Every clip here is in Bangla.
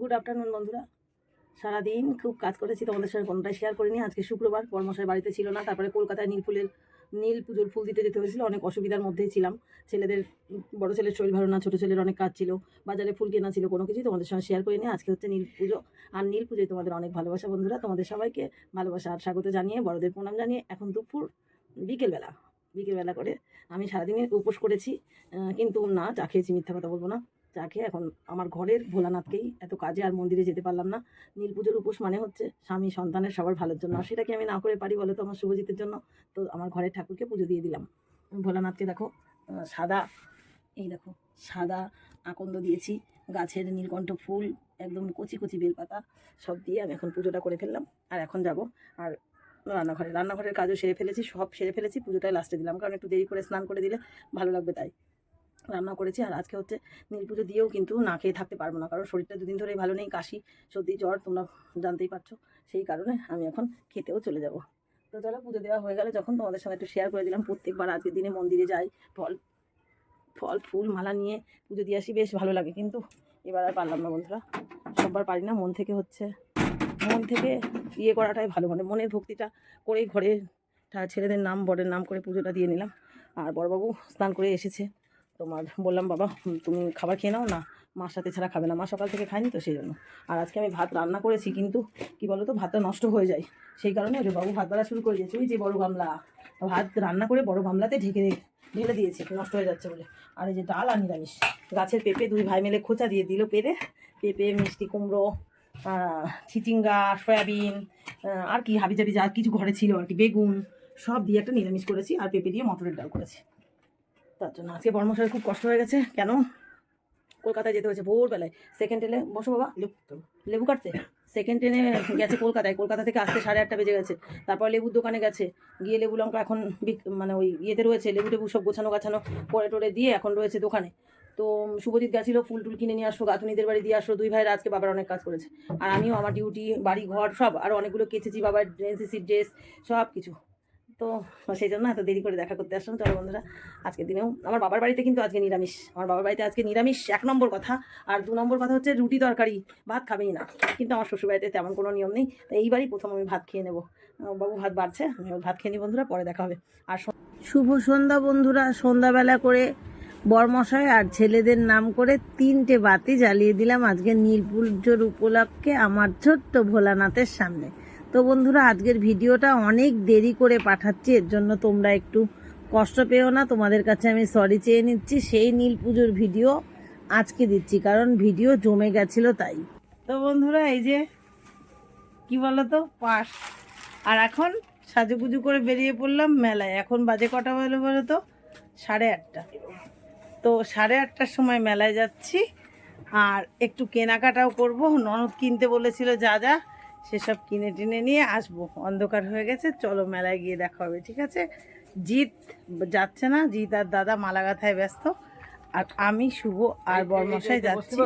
গুড আফটারনুন বন্ধুরা। সারাদিন খুব কাজ করেছি, তোমাদের সঙ্গে কোনটাই শেয়ার করিনি। আজকে শুক্রবার কর্মশাই বাড়িতে ছিল না, তারপরে কলকাতায় নীল ফুলের, নীল পুজোর ফুল দিতে যেতে হয়েছিল, অনেক অসুবিধার মধ্যেই ছিলাম। ছেলেদের, বড় ছেলের শরীর ভালো না, ছোটো ছেলের অনেক কাজ ছিল, বাজারে ফুল কেনা ছিল, কোনো কিছুই তোমাদের সঙ্গে শেয়ার করিনি। আজকে হচ্ছে নীল পুজো, আর নীল পুজোয় তোমাদের অনেক ভালোবাসা বন্ধুরা, তোমাদের সবাইকে ভালোবাসা আর স্বাগত জানিয়ে, বড়দের প্রণাম জানিয়ে এখন দুপুর, বিকেলবেলা বিকেলবেলা করে আমি সারাদিনে উপোস করেছি কিন্তু না, চা খেয়েছি, মিথ্যা কথা বলব না। খেয়ে এখন আমার ঘরের ভোলানাথকেই এত কাজে আর মন্দিরে যেতে পারলাম না। নীল পুজোর উপোস মানে হচ্ছে স্বামী সন্তানের সবার ভালোর জন্য। আর সেটা কি আমি না করে পারি বলো তো আমার শুভজিতের জন্য, তো আমার ঘরের ঠাকুরকে পুজো দিয়ে দিলাম। ভোলানাথকে দেখো সাদা, এই দেখো, সাদা আকন্দ দিয়েছি, গাছের নীলকণ্ঠ ফুল, একদম কচি কচি বেলপাতা সব দিয়ে আমি এখন পুজোটা করে ফেললাম। আর এখন যাব, আর রান্নাঘরে, রান্নাঘরের কাজও সেরে ফেলেছি, সব সেরে ফেলেছি, পুজোটাই লাস্টে দিলাম, কারণ একটু দেরি করে স্নান করে দিলে ভালো লাগবে তাই। রান্না করেছি আর আজকে হচ্ছে নীল পুজো দিয়েও কিন্তু না খেয়ে থাকতে পারব না। কারণ শরীরটা দুদিন ধরেই ভালো নেই, কাশি, সর্দি, জ্বর, তোমরা জানতেই পারছ। সেই কারণে আমি এখন খেতেও চলে যাব। তো চলো, পুজো দেওয়া হয়ে গেলে যখন তোমাদের সঙ্গে একটু শেয়ার করে দিলাম, প্রত্যেকবার আজকের দিনে মন্দিরে যাই, ফল ফল, ফুল, মালা নিয়ে পুজো দিয়ে আসি, বেশ ভালো লাগে। কিন্তু এবার আর পারলাম না বন্ধুরা, সববার পারি না। মন থেকে হচ্ছে, মন থেকে ইয়ে করাটাই ভালো মানে মনের ভক্তিটা করেই ঘরে ছেলেদের নাম, বরের নাম করে পুজোটা দিয়ে নিলাম। আর বড়বাবু স্নান করে এসেছে। তোমার বললাম, বাবা তুমি খাবার খেয়ে নাও না। মার সাথে ছাড়া খাবে না। মা সকাল থেকে খায়নি তো সেই জন্য। আর আজকে আমি ভাত রান্না করেছি, কিন্তু কি বলো তো ভাতটা নষ্ট হয়ে যায়। সেই কারণে ওই বাবু ভাত বেলা শুরু করে দিয়েছে। ওই যে বড় গামলা। ভাত রান্না করে বড় গামলাতে ঢেকে ঢেলে দিয়েছে। নষ্ট হয়ে যাচ্ছে বলে। আর এই যে ডাল আর নিরামিষ। গাছের পেঁপে দুই ভাই মিলে খোঁচা দিয়ে দিল পেরে। পেঁপে, মিষ্টি কুমড়ো চিচিঙ্গা সয়াবিন আর কি হাবি জাবি যা কিছু ঘরে ছিল আর কি, বেগুন, সব দিয়ে একটা নিরামিষ করেছি। আর পেঁপে দিয়ে মটরের ডাল করেছি। তার জন্য আজকে বর্মশাই খুব কষ্ট হয়ে গেছে। কেন? কলকাতায় যেতে হয়েছে ভোরবেলায়। সেকেন্ড ট্রেনে বসো বাবা, লেবু কাটতে? সেকেন্ড ট্রেনে গেছে কলকাতায়। কলকাতা থেকে আসতে সাড়ে আটটা বেজে গেছে। তারপর লেবুর দোকানে গেছে। গিয়ে লেবু লঙ্কা এখন মানে ওই ইয়েতে রয়েছে। লেবু টেবু সব গোছানো গাছানো, পরে টোরে দিয়ে এখন রয়েছে দোকানে। তো শুভজিৎ গেছিল, ফুল টুল কিনে নিয়ে আসো গাঁথুনিদের বাড়ি দিয়ে আসো দুই ভাইয়ের আজকে বাবার অনেক কাজ করেছে। আর আমিও আমার ডিউটি বাড়ি, ঘর সব। আর অনেকগুলো কেচেছি বাবার এনসিসির ড্রেস সব কিছু তো সেই জন্য এত দেরি করে দেখা করতে আসলাম। চলো বন্ধুরা, আজকের দিনেও আমার বাবার বাড়িতে কিন্তু আজকে নিরামিষ। আমার বাবার বাড়িতে আজকে নিরামিষ এক নম্বর কথা। আর দু নম্বর কথা হচ্ছে রুটি তরকারি, ভাত খাবেই না। কিন্তু আমার শ্বশুরবাড়িতে তেমন কোনো নিয়ম নেই। তো এইবারই প্রথম আমি ভাত খেয়ে নেব। বাবু ভাত বাড়ছে আমি ভাত খেয়ে নিই বন্ধুরা, পরে দেখা হবে। আর শুভ সন্ধ্যা বন্ধুরা, সন্ধ্যাবেলা করে বরমশাই আর ছেলেদের নাম করে তিনটে বাতি জ্বালিয়ে দিলাম আজকে নীল পুজোর উপলক্ষে আমার ছোট্ট ভোলানাথের সামনে। তো বন্ধুরা, আজকের ভিডিওটা অনেক দেরি করে পাঠাচ্ছি, এর জন্য তোমরা একটু কষ্ট পেও না। তোমাদের কাছে আমি সরি চেয়ে নিচ্ছি, সেই নীল পুজোর ভিডিও আজকে দিচ্ছি, কারণ ভিডিও জমে গেছিল তাই। তো বন্ধুরা, এই যে, কি বলতো পাস আর এখন সাজুগুজু করে বেরিয়ে পড়লাম মেলায়। এখন বাজে কটা বলো বলো তো সাড়ে আটটা। তো সাড়ে আটটার সময় মেলায় যাচ্ছি, আর একটু কেনাকাটাও করব। ননদ কিনতে বলেছিল যা যা সেসব কিনে টিনে নিয়ে আসব। অন্ধকার হয়ে গেছে চলো মেলায় গিয়ে দেখা হবে ঠিক আছে? জিৎ যাচ্ছে না জিৎ আর দাদা মালাগাথায় ব্যস্ত। আর আমি শুভ আর বর্মশাই যাচ্ছি।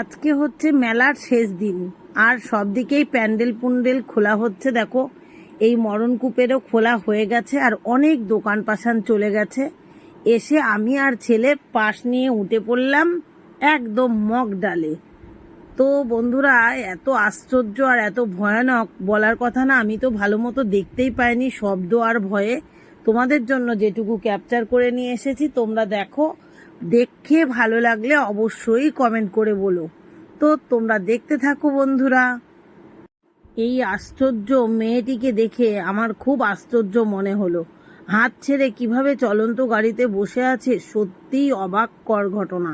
আজকে হচ্ছে মেলার শেষ দিন আর সব দিকেই প্যান্ডেল পুন্ডেল খোলা হচ্ছে দেখো। এই মরণকূপেরও খোলা হয়ে গেছে আর অনেক দোকান পাশান চলে গেছে। এসে আমি আর ছেলে পাশ নিয়ে উঠে পড়লাম একদম মগ ডালে তো বন্ধুরা, এত আশ্চর্য আর এত ভয়ানক বলার কথা না, আমি তো ভালো মতো দেখতেই পাইনি শব্দ আর ভয়ে। তোমাদের জন্য যেটুকু ক্যাপচার করে নিয়ে এসেছি, তোমরা দেখো। দেখে ভালো লাগলে অবশ্যই কমেন্ট করে বলো। তো তোমরা দেখতে থাকো বন্ধুরা। এই আশ্চর্য মেয়েটিকে দেখে আমার খুব আশ্চর্য মনে হলো। হাত ছেড়ে কীভাবে চলন্ত গাড়িতে বসে আছে সত্যিই অবাক কর ঘটনা।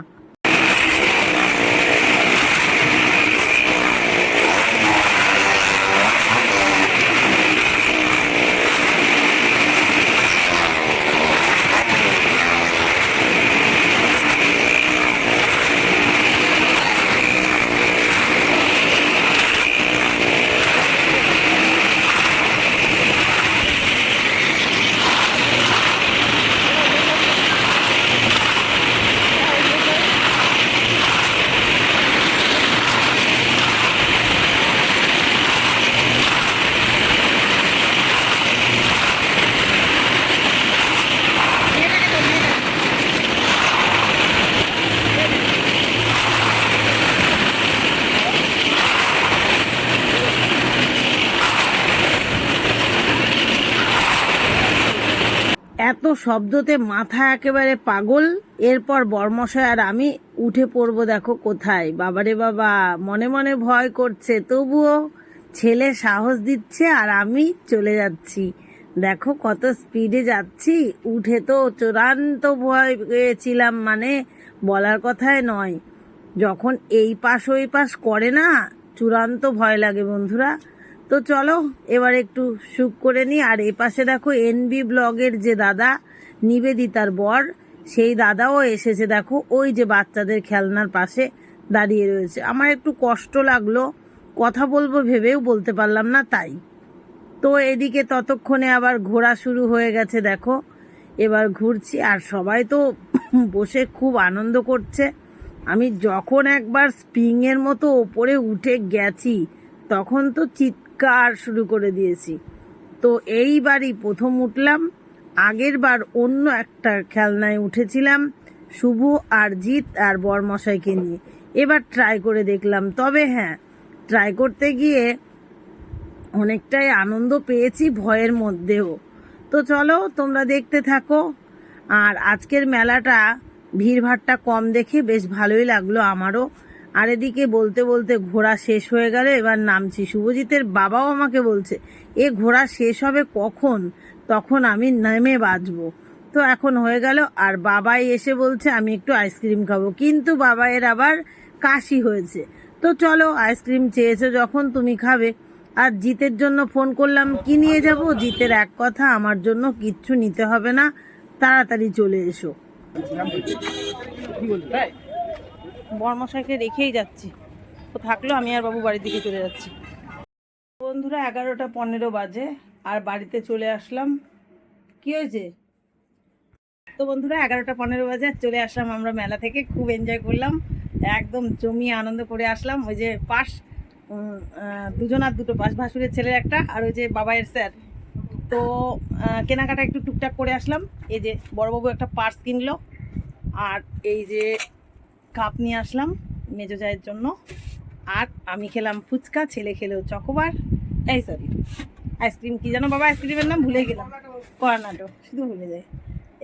শব্দতে মাথা একেবারে পাগল। এরপর বর্মশায় আর আমি উঠে পড়ব দেখো কোথায়। বাবারে বাবা, মনে মনে ভয় করছে। তবুও ছেলে সাহস দিচ্ছে আর আমি চলে যাচ্ছি। দেখো কত স্পিডে যাচ্ছি। উঠে তো চূড়ান্ত ভয় পেয়েছিলাম মানে বলার কথায় নয়। যখন এই পাশ ওই পাশ করে না, চূড়ান্ত ভয় লাগে বন্ধুরা। তো চলো, এবার একটু সুখ করে নিই আর এ পাশে দেখো এনবি ব্লগের যে দাদা, নিবেদিতার বর, সেই দাদাও এসেছে। দেখো, ওই যে বাচ্চাদের খেলনার পাশে দাঁড়িয়ে রয়েছে। আমার একটু কষ্ট লাগল, কথা বলব ভেবেও বলতে পারলাম না, তাই। তো এদিকে ততক্ষণে আবার ঘোরা শুরু হয়ে গেছে, দেখো। এবার ঘুরছি, আর সবাই তো বসে খুব আনন্দ করছে। আমি যখন একবার স্প্রিংয়ের মতো ওপরে উঠে গেছি, তখন তো চিৎকার শুরু করে দিয়েছি। তো এইবারই প্রথম উঠলাম। আগের বার অন্য একটা খেলনায় উঠেছিলাম, শুভ আর জিৎ আর বরমশাইকে নিয়ে। এবার ট্রাই করে দেখলাম। তবে হ্যাঁ ট্রাই করতে গিয়ে অনেকটাই আনন্দ পেয়েছি ভয়ের মধ্যেও। তো চলো, তোমরা দেখতে থাকো। আর আজকের মেলাটা ভিড়ভাড়টা কম দেখে বেশ ভালোই লাগল আমারও। আর এদিকে বলতে বলতে ঘোড়া শেষ হয়ে গেল এবার নামছি। শুভজিতের বাবাও আমাকে বলছে, এ ঘোড়া শেষ হবে কখন? তখন আমি নেমে বাঁচবো। তো এখন হয়ে গেল, আর বাবাই এসে বলছে, আমি একটু আইসক্রিম খাব। কিন্তু বাবাইয়ের আবার কাশি হয়েছে। তো চলো, আইসক্রিম চেয়েছো যখন, তুমি খাবে। আর জিতের জন্য ফোন করলাম, কি নিয়ে যাব? জিতের এক কথা, আমার জন্য কিচ্ছু নিতে হবে না, তাড়াতাড়ি চলে এসো। বর্মশাইকে রেখেই যাচ্ছি। ও থাকল, আমি আর বাবু বাড়ির দিকে চলে যাচ্ছি। বন্ধুরা, এগারোটা পনেরো বাজে, আর বাড়িতে চলে আসলাম। কি হয়েছে? তো বন্ধুরা, এগারোটা পনেরো বাজে, চলে আসলাম আমরা মেলা থেকে, খুব এনজয় করলাম। একদম জমিয়ে আনন্দ করে আসলাম। ওই যে পাশ দুজন আর দুটো পাশ, ভাসুরের ছেলের একটা, আর ওই যে বাবাইয়ের স্যার। তো কেনাকাটা একটু টুকটাক করে আসলাম। এই যে বড়বাবু একটা পার্স কিনলো, আর এই যে কাপ নিয়ে আসলাম মেজো চায়ের জন্য। আর আমি খেলাম ফুচকা, ছেলে খেলো চকোবার। এই সরি আইসক্রিম কি জানো বাবা? আইসক্রিমের নাম ভুলে গেলাম। কর্নাটো শুধু ভুলে যায়।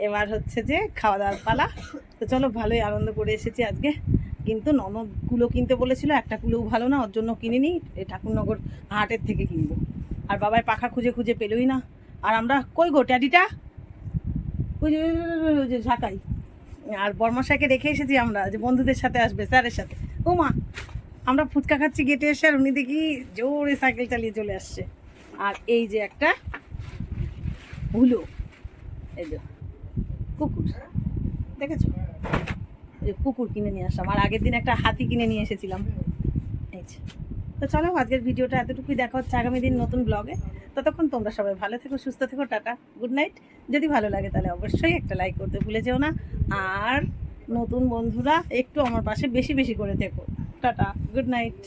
এবার হচ্ছে যে খাওয়া দাওয়ার পালা। তো চলো, ভালোই আনন্দ করে এসেছি আজকে। কিন্তু ননদগুলো কিনতে বলেছিল, একটা কুলোও ভালো না, ওর জন্য কিনিনি, এই ঠাকুরনগর হাটের থেকে কিনবো। আর বাবায় পাখা খুঁজে খুঁজে পেলোই না। আর আমরা কই গো, ট্যাডিটা? ওই যে ঢাকাই আর বর্মশাইকে রেখে এসেছি আমরা, যে বন্ধুদের সাথে আসবে, স্যারের সাথে। ও মা, আমরা ফুচকা খাচ্ছি গেটে এসে আর উনি দেখি জোরে সাইকেল চালিয়ে চলে আসছে। আর এই যে একটা হুলো, এই যে কুকুর, দেখেছ? কুকুর কিনে নিয়ে আসলাম। আর আগের দিন একটা হাতি কিনে নিয়ে এসেছিলাম। এই তো চলো, আজকের ভিডিওটা এতটুকুই দেখা হচ্ছে আগামী দিন নতুন ব্লগে ততক্ষণ তোমরা সবাই ভালো থেকো, সুস্থ থেকো, টাটা গুড নাইট যদি ভালো লাগে তাহলে অবশ্যই একটা লাইক করতে ভুলে যেও না। আর নতুন বন্ধুরা, একটু আমার পাশে বেশি বেশি করে থেকো। Tata good night